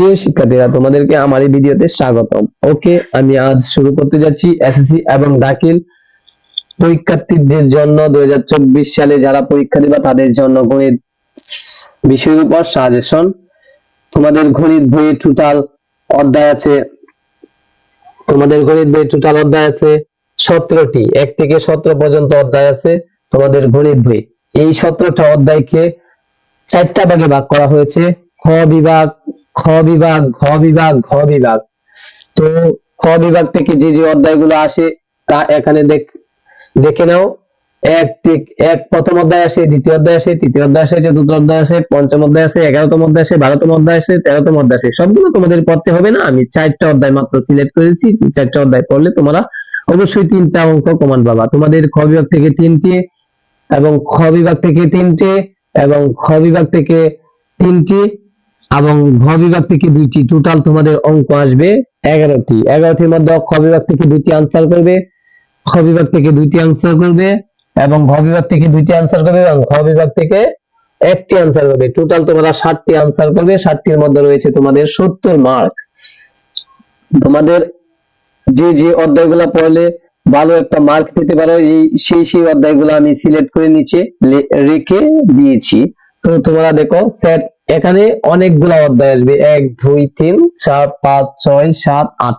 প্রিয় শিক্ষার্থীরা, তোমাদেরকে আমার এই ভিডিওতে স্বাগতম। ওকে, আমি আজ শুরু করতে যাচ্ছি এসএসসি এবং দাখিল পরীক্ষার্থীদের জন্য দুই সালে যারা পরীক্ষা দিবা তাদের জন্য গণিত বিষয়ের উপর সাজেশন তোমাদের গণিত বইয়ে টোটাল অধ্যায় আছে। তোমাদের গণিত বইয়ে টোটাল অধ্যায় আছে সতেরোটি। এক থেকে সতেরো পর্যন্ত অধ্যায় আছে তোমাদের গণিত বই। এই সতেরোটা অধ্যায়কে চারটা ভাগে ভাগ করা হয়েছে। খ বিভাগ খ বিভাগ, ঘ বিভাগ ঘ বিভাগ। তো খ বিভাগ থেকে যে যে অধ্যায়গুলো আসে, তা এখানে দেখ নাও। এক এক প্রথম অধ্যায় আসে, দ্বিতীয় অধ্যায় আসে, তৃতীয় অধ্যায় আসে, চতুর্থ অধ্যায় আসে, পঞ্চম অধ্যায় আসে, এগারোতম অধ্যায় আসে, বারোতম অধ্যায় আসে, তেরোতম অধ্যায় আসে। সবগুলো তোমাদের পড়তে হবে না? আমি চারটা অধ্যায় মাত্র সিলেক্ট করেছি চারটা অধ্যায় পড়লে তোমরা অবশ্যই তিনটা অঙ্ক কমান পাবা। তোমাদের খ বিভাগ থেকে তিনটে এবং খ বিভাগ থেকে তিনটে এবং খ বিভাগ থেকে তিনটি এবং ঘ বিভাগ থেকে দুইটি। টোটাল তোমাদের অঙ্ক আসবে এগারোটি। এগারোটির মধ্যে খ বিভাগ থেকে দুইটি আনসার করবে, খ বিভাগ থেকে দুইটি আনসার করবে এবং ঘ বিভাগ থেকে দুইটি আনসার করবে এবং ঘ বিভাগ থেকে একটি আনসার করবে। টোটাল তোমরা ষাটটি আনসার করবে, ষাটটির মধ্যে রয়েছে তোমাদের সত্তর মার্ক তোমাদের যে যে অধ্যায়গুলো পড়লে ভালো একটা মার্ক পেতে পারো, এই সেই সেই অধ্যায়গুলো আমি সিলেক্ট করে নিচে রেখে দিয়েছি। তো তোমরা দেখো সেট এখানে অনেকগুলো অধ্যায় আসবে। এক, দুই, তিন, চার, পাঁচ, ছয়, সাত, আট।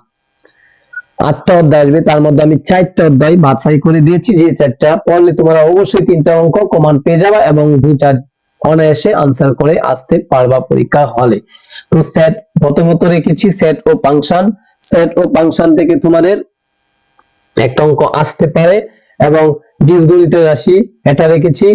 আটটা অধ্যায় আসবে। তার মধ্যে আমি চারটা অধ্যায় বাছাই করে দিয়েছি। যে চারটা পড়লে তোমরা অবশ্যই তিনটা অঙ্ক কমান পেয়ে যাবে এবং দুইটা অনায়াসে আনসার করে আসতে পারবা পরীক্ষা হলে। তো সেট প্রথমত রেখেছি সেট ও ফাংশন সেট ও ফাংশন থেকে তোমাদের একটা অঙ্ক আসতে পারে এবং বীজগণিতের রাশি এটা রেখেছি।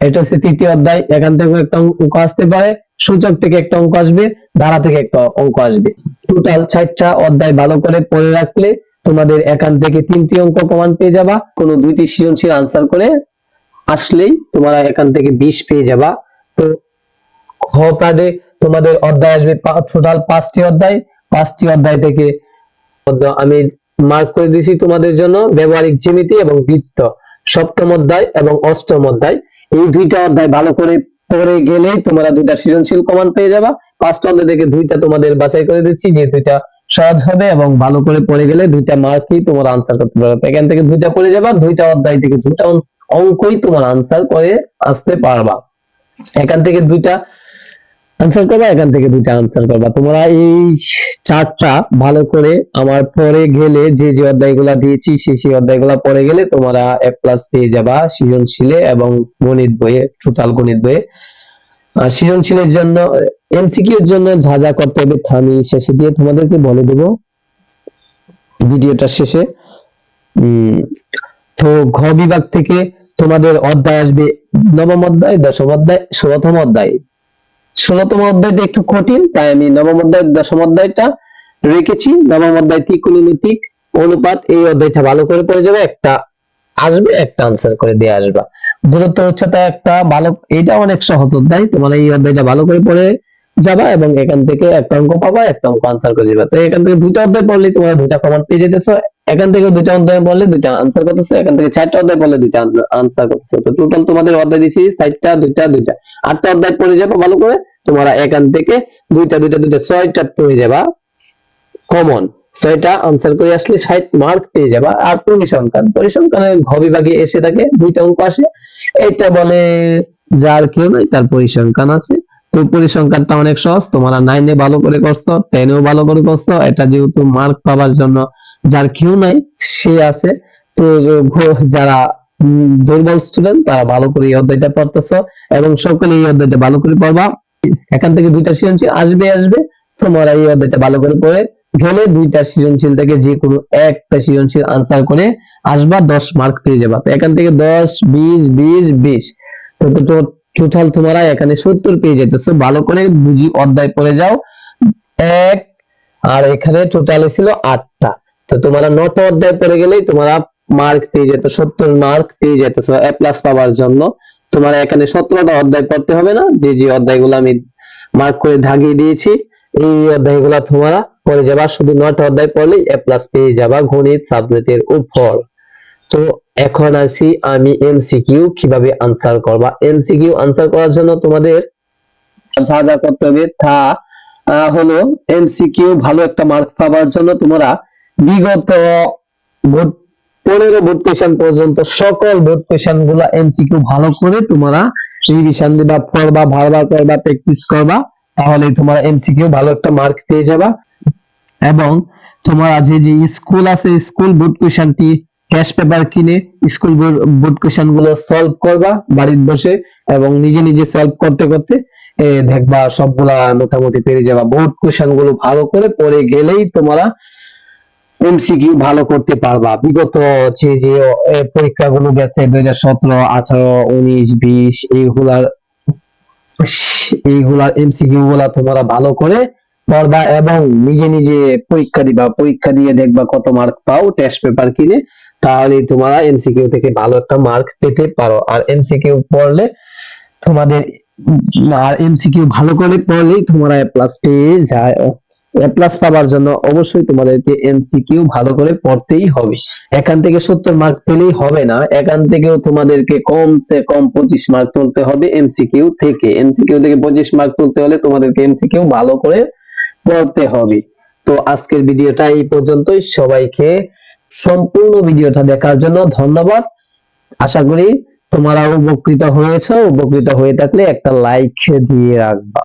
এটা হচ্ছে তৃতীয় অধ্যায়। এখান থেকে একটা অঙ্ক আসতে পারে। সূচক থেকে একটা অঙ্ক আসবে, ধারা থেকে একটা অঙ্ক আসবে। টোটাল চারটা অধ্যায় ভালো করে পড়ে রাখলে তোমাদের এখান থেকে তিনটি অঙ্ক কমান পেয়ে যাবা। কোনো দুইটি সৃজনশীল আনসার করে আসলেই তোমরা এখান থেকে বিশ পেয়ে যাবা। তো খ তোমাদের অধ্যায় আসবে টোটাল পাঁচটি অধ্যায়। পাঁচটি অধ্যায় থেকে আমি মার্ক করে দিয়েছি তোমাদের জন্য। ব্যবহারিক জ্যামিতি এবং বৃত্ত। সপ্তম অধ্যায় এবং অষ্টম অধ্যায়। এই দুইটা অধ্যায় ভালো করে পড়ে গেলে তোমরা দুইটা সৃজনশীল কমান পেয়ে যাবা। পাঁচটা অধ্যায় থেকে দুইটা তোমাদের বাছাই করে দিচ্ছি, যে দুইটা সহজ হবে এবং ভালো করে পড়ে গেলে দুইটা মার্কই তোমরা আনসার করতে পারবে। এখান থেকে দুইটা পড়ে যাবা, দুইটা অধ্যায় থেকে দুইটা অঙ্কই তোমার আনসার করে আসতে পারবা। এখান থেকে দুইটা আনসার করবা, এখান থেকে দুইটা আনসার করবা। তোমরা এই চারটা, ভালো করে আমার পরে গেলে যে যে অধ্যায়গুলা দিয়েছি সেই সেই অধ্যায়গুলা পরে গেলে তোমরা এক প্লাস পেয়ে যাবা সৃজনশীলে এবং গণিত বইয়ে টোটাল গণিত বইয়ে। সৃজনশীলের জন্য এমসিকিউ এর জন্য যা যা করতে হবে আমি শেষে দিয়ে তোমাদেরকে বলে দেব। ভিডিওটা শেষে। তো ঘ বিভাগ থেকে তোমাদের অধ্যায় আসবে নবম অধ্যায়, দশম অধ্যায়, ষোলতম অধ্যায়। ষোলতম অধ্যায়টা একটু কঠিন, তাই আমি নবম অধ্যায়, দশম অধ্যায়টা রেখেছি। নবম অধ্যায় ত্রিকোণমিতিক অনুপাত এই অধ্যায়টা ভালো করে পড়ে যাবে, একটা আসবে, একটা আনসার করে দিয়ে আসবা। দূরত্ব হচ্ছে উচ্চতা একটা ভালো এটা অনেক সহজ অধ্যায়, তোমার এই অধ্যায়টা ভালো করে পড়ে যাবা এবং এখান থেকে একটা অঙ্ক পাবা, একটা অঙ্ক আনসার করে দিবা। তো এখান থেকে দুইটা অধ্যায় পড়লে তোমরা দুইটা কমন পেয়ে যেতেছো। এখান থেকে দুইটা অধ্যায় পড়লে দুইটা আনসার করতেছো, এখান থেকে চারটা অধ্যায় পড়লে দুইটা আনসার করতেছো। তো টোটাল তোমাদের অধ্যায় দিচ্ছি চারটা, দুইটা দুইটা। আটটা অধ্যায় পড়ে যাবে ভালো করে, তোমরা এখান থেকে দুইটা দুইটা দুইটা, ছয়টা পেয়ে যাবা। কমন ছয়টা আনসার করে আসলে ষাট মার্ক পেয়ে যাবা। আর পরিসংখ্যান। পরিসংখ্যানের ঘ এসে থাকে, দুইটা অঙ্ক আসে। এটা বলে যার কেউ নাই, তার পরিসংখ্যান আছে। তো পরিসংখ্যানটা অনেক সহজ। তোমরা নাইনে ভালো করে করছ টেনেও ভালো করে করছ। এটা যেহেতু মার্ক পাওয়ার জন্য যার কেউ নাই, সে আছে। তো যারা দুর্বল স্টুডেন্ট তারা ভালো করে এই অধ্যায়টা পড়তেছো এবং সকলে এই অধ্যায়টা ভালো করে পড়বা। এখান থেকে দুইটা সৃজনশীল আসবে আসবে। তোমরা এই অধ্যায়টা ভালো করে পড়ে গেলে দুইটা সৃজনশীল থেকে যে কোনো একটা সৃজনশীল আনসার করে আসবা, দশ মার্ক পেয়ে যাবা। এখান থেকে দশ, বিশ বিশ বিশ। তো টোটাল তোমরা এখানে সত্তর পেয়ে যেতেছো ভালো করে বুঝি অধ্যায় পড়ে যাও। এক, আর এখানে টোটাল ছিল আটটা। তো তোমরা নটা অধ্যায় পড়ে গেলেই তোমরা মার্ক পেয়ে যেত সত্তর মার্ক পেয়ে যেতেছো এ প্লাস পাওয়ার জন্য। তোমার এখানে সতেরোটা অধ্যায় পড়তে হবে না। যে যে অধ্যায়গুলো আমি মার্ক করে দাগিয়ে দিয়েছি, এই অধ্যায়গুলো তোমরা পড়ে যাবা। শুধু নটা অধ্যায় পড়লেই এ প্লাস পেয়ে যাবা গণিত সাবজেক্টের উপর। তো এখন আসি আমি এমসিকিউ কীভাবে আনসার করবা? এমসিকিউ আনসার করার জন্য তোমাদের যা যা করতে হবে তা হলো এমসিকিউ ভালো একটা মার্ক পাওয়ার জন্য তোমরা বিগত পনেরো বোর্ড কোয়েশন পর্যন্ত সকল বোর্ড কোয়েশনগুলা এমসিকিউ ভালো করে তোমরা রিভিশন দিবা, পড়বা, বারবার করবা প্র্যাকটিস করবা তাহলে তোমরা এমসিকিউ ভালো একটা মার্ক পেয়ে যাবা। এবং তোমার যে যে স্কুল আছে স্কুল বোর্ড কোয়েশনটি ক্যাশ পেপার কিনে স্কুল বোর্ড কোয়েশনগুলো সলভ করবা বাড়িতে বসে এবং নিজে নিজে সলভ করতে করতে দেখবা সবগুলা মোটামুটি পেরে যাবা। বোর্ড কোয়েশনগুলো ভালো করে পড়ে গেলেই তোমরা এমসিকিউ ভালো করতে পারবা। বিগত যে যে পরীক্ষাগুলো গেছে, দুই হাজার সতেরো, আঠারো, উনিশ, বিশ, এইগুলার এইগুলার এমসিকিউ গুলা তোমরা ভালো করে পড়বা এবং নিজে নিজে পরীক্ষা দিবা। পরীক্ষা দিয়ে দেখবা কত মার্ক পাও টেস্ট পেপার কিনে তাহলে তোমরা এমসিকিউ থেকে ভালো একটা মার্ক পেতে পারো। আর এমসিকিউ পড়লে তোমাদের, আর এমসিকিউ ভালো করে পড়লেই তোমরা এ প্লাস পেয়ে যায়। এ প্লাস পাওয়ার জন্য অবশ্যই তোমাদেরকে এমসিকিউ ভালো করে পড়তেই হবে। এখান থেকে সত্তর মার্ক পেলেই হবে না। এখান থেকেও তোমাদেরকে কমসে কম পঁচিশ মার্ক তুলতে হবে এমসিকিউ থেকে। এমসিকিউ থেকে পঁচিশ মার্ক তুলতে হলে তোমাদেরকে এমসিকিউ ভালো করে পড়তে হবে। তো আজকের ভিডিওটা এই পর্যন্তই। সবাইকে সম্পূর্ণ ভিডিওটা দেখার জন্য ধন্যবাদ। আশা করি তোমরা উপকৃত হয়েছো। উপকৃত হয়ে থাকলে একটা লাইক দিয়ে রাখবা।